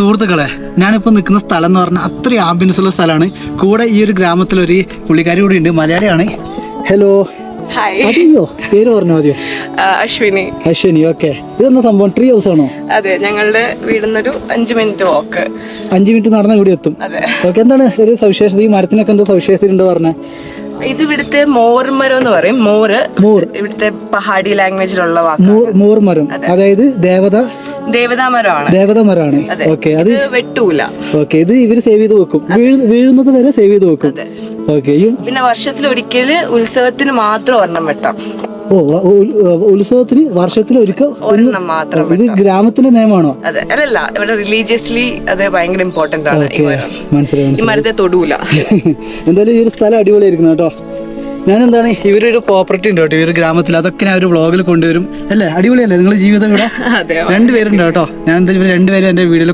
സുഹൃത്തുക്കളെ ഞാനിപ്പോൾ നിൽക്കുന്ന സ്ഥലം എന്ന് പറഞ്ഞാൽ അത്രയും ആംബിയൻസ് ഉള്ള സ്ഥലമാണ്. കൂടെ ഈ ഒരു ഗ്രാമത്തിലൊരു പുള്ളിക്കാരി കൂടി ഉണ്ട് മലയാളിയാണ്. ഹലോ ഹായ് അതെയോ പേര് പറഞ്ഞു മതിയോ അശ്വിനി. അശ്വിനി ഓക്കെ ഇതെന്താ സംഭവം? ട്രീ ഹൗസ് ആണോ? അതെ ഞങ്ങളുടെ വീടിന്നൊരു അഞ്ച് മിനിറ്റ് വാക്ക് അഞ്ച് മിനിറ്റ് നടന്ന ഇവിടെ എത്തും. ഓക്കെ എന്താണ് ഒരു സവിശേഷത? ഈ മരത്തിനൊക്കെ എന്തോ സവിശേഷത ഉണ്ട് പറഞ്ഞേ? ഇത് ഇവിടുത്തെ മോർമരം എന്ന് പറയും. മോര് മോർ. ഇവിടുത്തെ പഹാടി ലാംഗ്വേജിലുള്ള വാക്ക്. മോർ മോർ അതായത് ദേവത ദേവതാമരമാണ്. ദേവത മരമാണ് ഓക്കെ അത് വെട്ടൂല. ഓക്കെ ഇത് ഇവർ സേവ് ചെയ്ത് വെക്കും. വീഴുന്നത് വരെ സേവ് ചെയ്ത് വെക്കും. ഓക്കെ പിന്നെ വർഷത്തിൽ ഒരിക്കൽ ഉത്സവത്തിന് മാത്രം ഒരെണ്ണം വെട്ടാം. ഓ ഉത്സവത്തിന് വർഷത്തിൽ ഒരിക്കൽ ഇത് ഗ്രാമത്തിന്റെ നിയമമാണോ? അല്ലല്ല ഇവിടെ റിലീജിയസ്ലി അത് ഭയങ്കര ഇമ്പോർട്ടന്റ് ആണ്. മനസ്സിലായി മരത്തെ തൊടൂല. എന്തായാലും ഈ ഒരു സ്ഥലം അടിപൊളിയായിരിക്കുന്നു കേട്ടോ. ഞാൻ എന്താണ് ഇവരൊരു പ്രോപ്പർട്ടി ഉണ്ട് കേട്ടോ ഒരു ഗ്രാമത്തിൽ അതൊക്കെ ഞാൻ ഒരു വ്ളോഗിൽ കൊണ്ടുവരും. അല്ലേ? അടിപൊളിയല്ലേ നിങ്ങളുടെ ജീവിതം ഇവിടെ? രണ്ടുപേരുണ്ട് കേട്ടോ? ഞാൻ എന്തായാലും ഇവർ രണ്ടുപേരും എന്റെ വീഡിയോയിൽ